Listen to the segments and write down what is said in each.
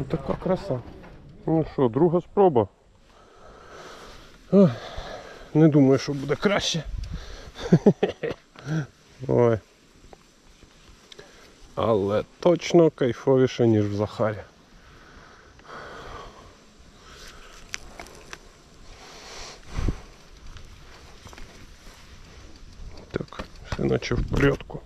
Ось така краса. Ну що, друга спроба. Ой, не думаю, що буде краще. Ой. Але точно кайфовіше, ніж в Захарі. Так, все наче в порядку.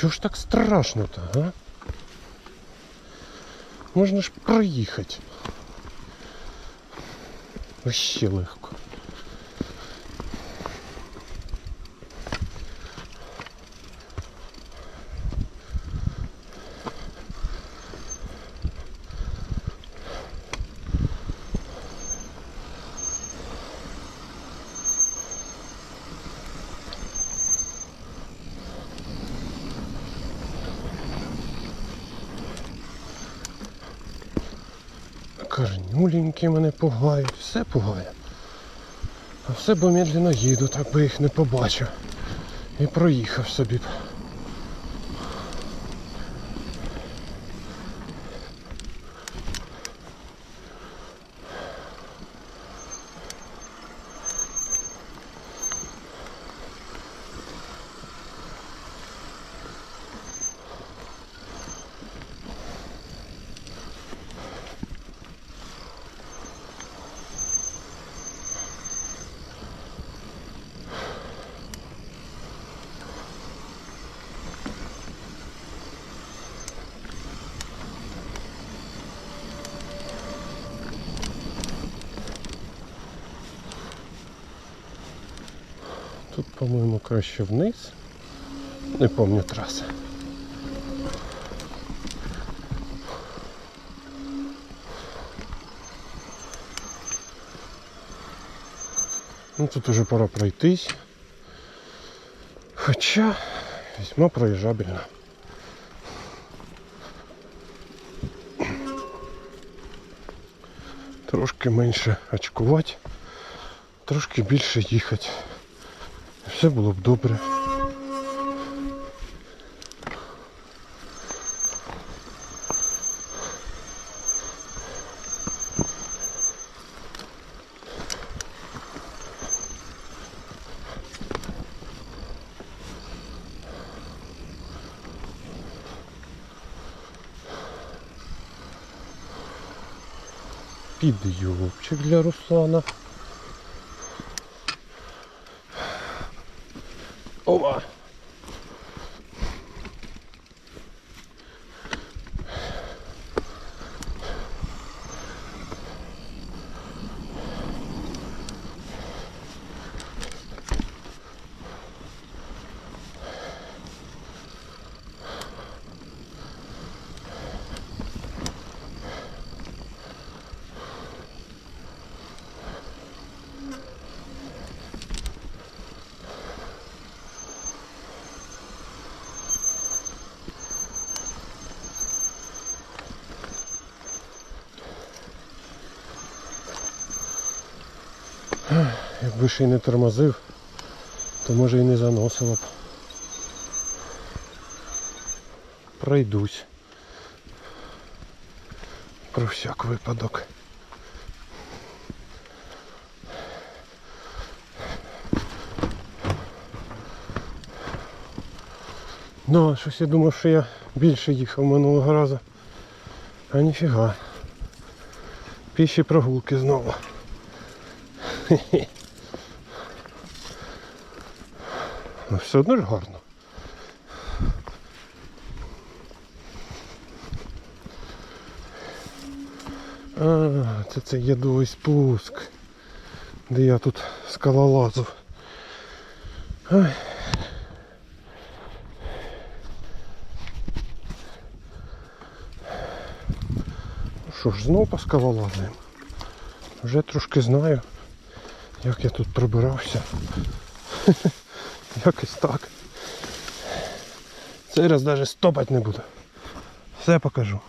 Чого ж так страшно-то, а? Можна ж проїхати. Вообще легко. Корнюленькі мене пугають, все пугає. А все бо медленно їду, так би їх не побачив. І проїхав собі. б. Тут, по-моєму, краще вниз. Не пам'ятаю траси. Ну тут уже пора пройтись. Хоча весьма проїжджабельно. Трошки менше очкувати, трошки більше їхати. Все було б добре. Підйобчик для Руслана. Якби ще й не тормозив, то може і не заносило б. Пройдусь. Про всяк випадок. Ну, щось я думав, що я більше їхав минулого разу. А ніфіга. Піші прогулки знову. Ну все одно ж гарно. А, це це ядовий спуск, де я тут скалолазив. Ну Що ж, знову по скалолазаємо. Вже трошки знаю, як я тут пробирався. Якось так. Цей раз навіть стопати не буду. Все покажу.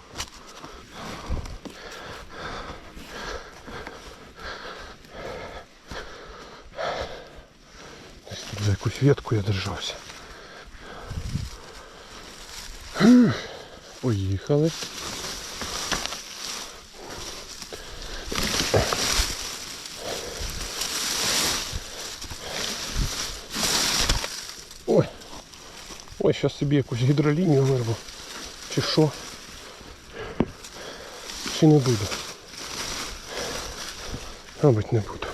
Тут за якусь ветку я держався. Поїхали. Ой, зараз собі якусь гідролінію вирву. Чи що? Чи не буду? Мабуть, не буду.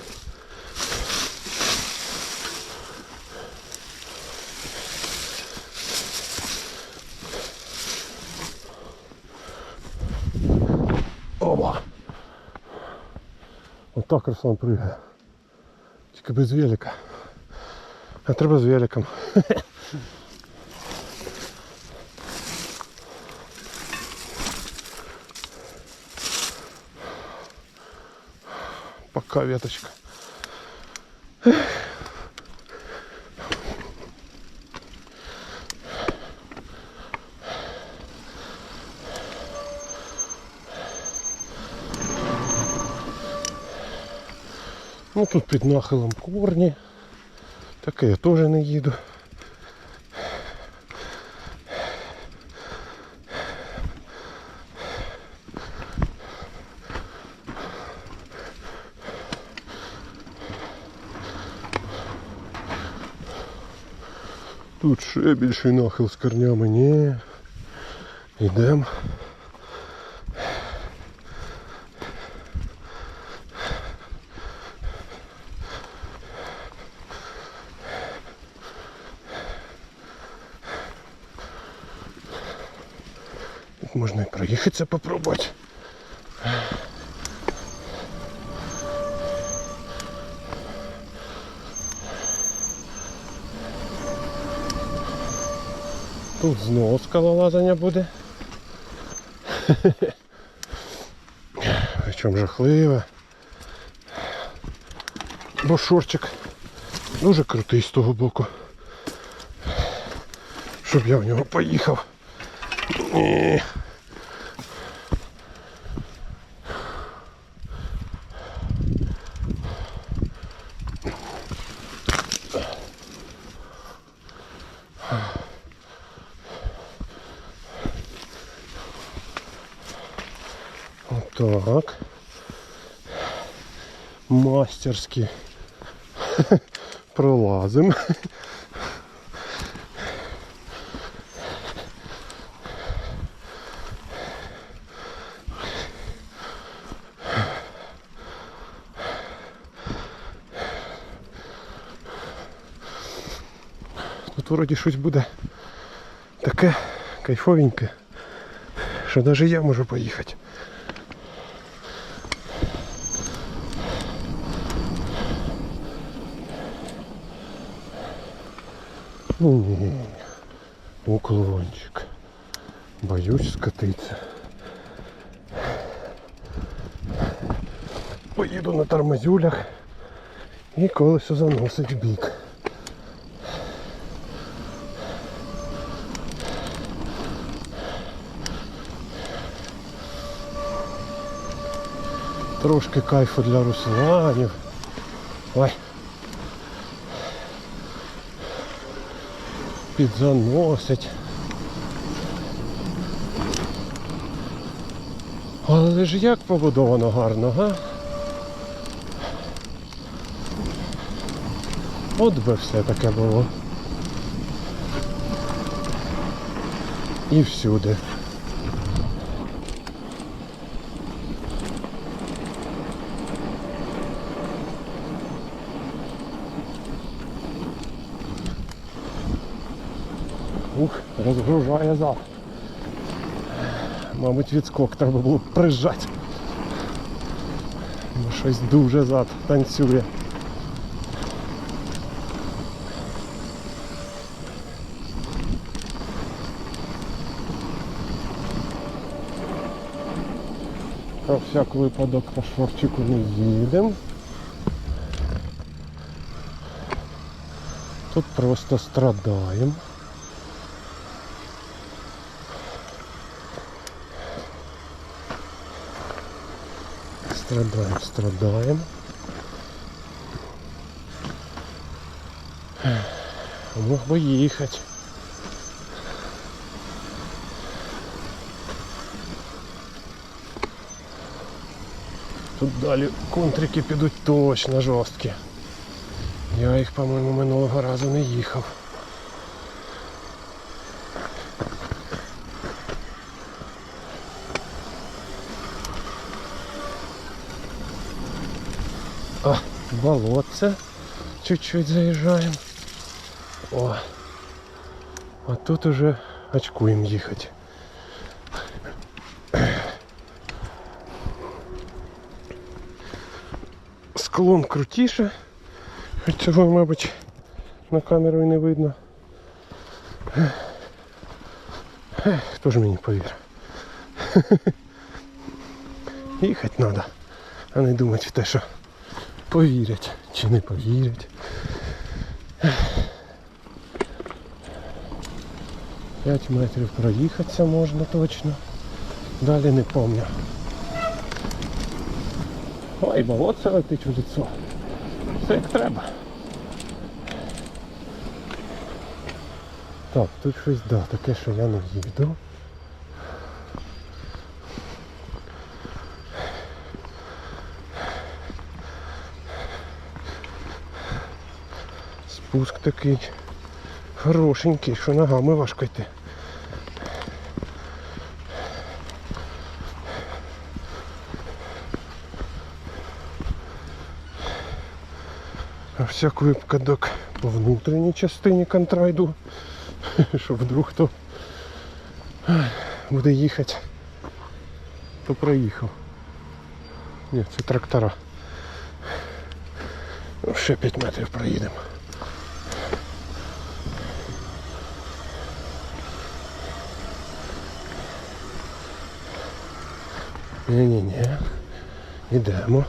Оба! Отак Руслан пригає. Тільки без велика. А треба з великом. Пока веточка. Ну тут під нахилом корні. Таке я теж не їду. Тут ще більший нахил з корнями. Ні. Йдемо. Можна і проїхатися попробувати. Тут знову скалолазання буде. Причому жахливе. Бо шорчик дуже крутий з того боку. Щоб я в нього поїхав. Ні. Мастерськи пролазимо. Тут вроді щось буде таке кайфовеньке, що навіть я можу поїхати. Ні, уклончик. Боюсь скатиться. Поїду на тормозюлях і колесо заносить в бік. Трошки кайфу для русланів. Ой. Підзаносить. Але ж як побудовано гарно, га? От би все таке було. І всюди. Ух, розгружає зад. Мабуть, відскок треба було прижати. Ну, щось дуже зад танцює. Про всяк випадок по шворчику не їдемо. Тут просто страдаємо. Страдаем, страдаем. Мог бы ехать. Тут далі контрики підуть точно жорсткі. Я їх, по-моєму, минулого разу не їхав. А, болотце. Чуть-чуть заезжаем. О. А тут уже очкуем ехать. Склон крутіше. Хоч Цього, мабуть, на камеру і не видно. Ех, Хто ж мені повірить? Їхати треба, а не думати в те, що повірять чи не повірять. П'ять метрів проїхатися можна точно. Далі не пам'ятаю. Ой, болотце летить у лицо. Все як треба. Так, тут щось да, таке, що я не їду. Спуск такий хорошенький, що ногами важко йти. А всяк випадок по внутрішній частині контрайду, щоб вдруг хто буде їхати, то проїхав. Ні, це трактора. Ще 5 метрів проїдемо. Ні-ні-ні. Ідемо.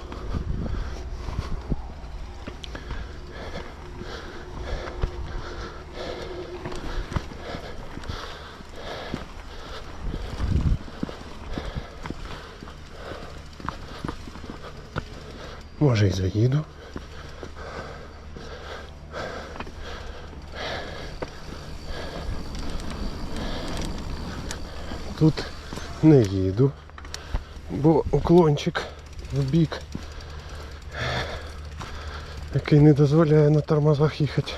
Може і заїду. Тут не їду, бо уклончик в бік, який не дозволяє на тормозах їхати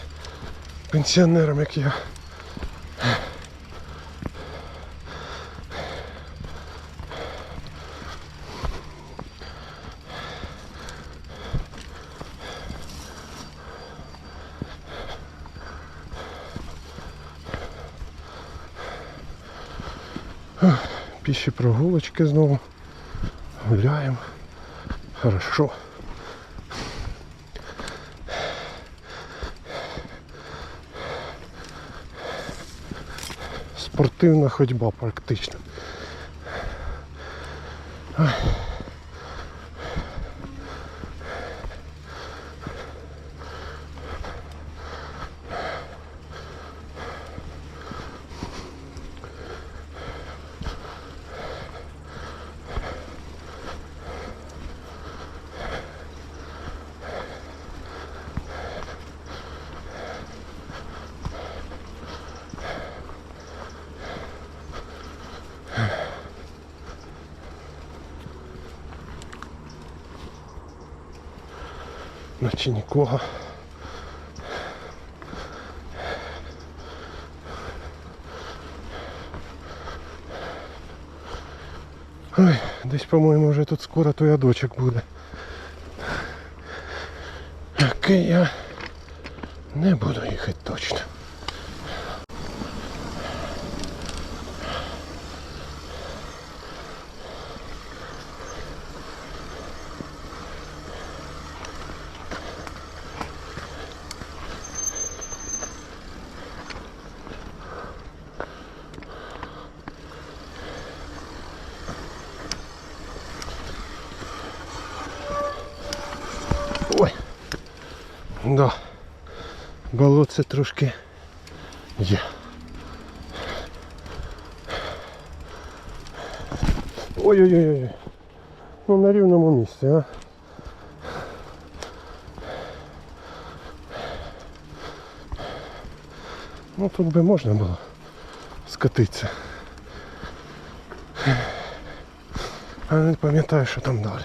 пенсіонерам, як я. Піші прогулочки знову. Гуляємо. Хорошо. Спортивна ходьба практично. Наче нікого. Ой, десь, по-моєму, вже тут скоро той адочок буде. Який я не буду їхати точно. Да. Болоце трошки є. Ой-ой-ой. Ну на рівному місці, а. Ну тут би можна було скатитися. А не пам'ятаю, що там далі.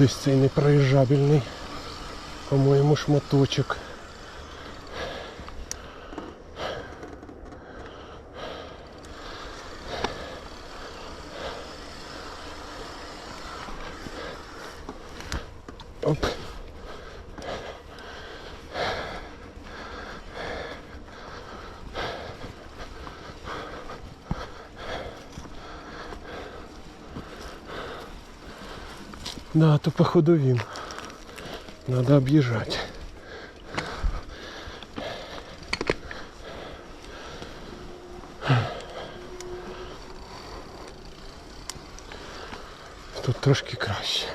десь цей непроїжджабельний, по-моєму, шматочок. Оп. Да, то походу він. Надо об'їжджати. Тут трошки краще.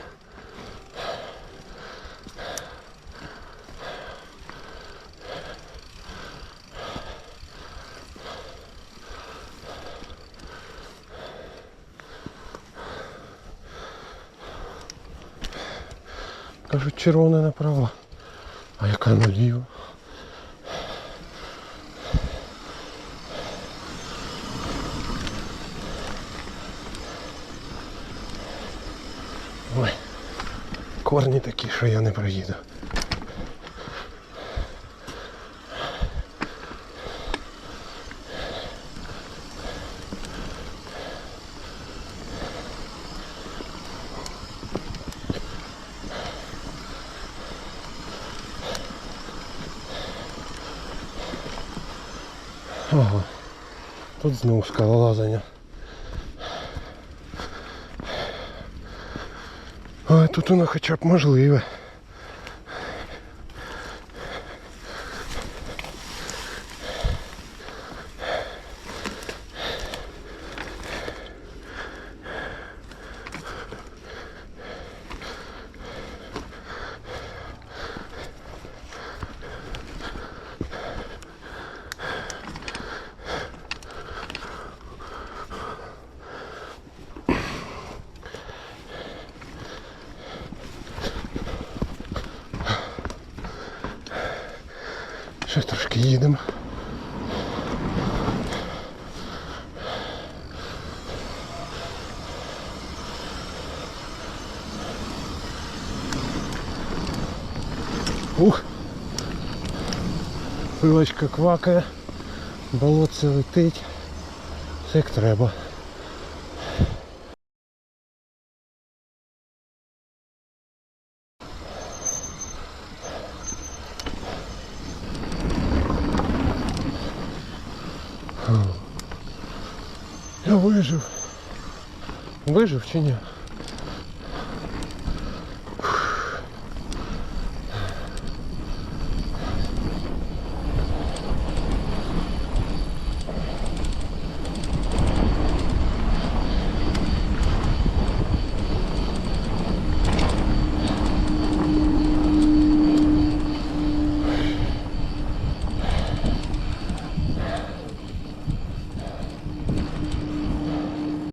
Кажуть, червоне направо. А яка наліво? Ой, корні такі, що я не проїду. Ага. Тут знову скалолазання. Ой, тут воно хоча б можливе. Ще трошки їдемо. Ух! Пилочка квакає, болотце летить. Все як треба. Я вижив. Вижив чи ні?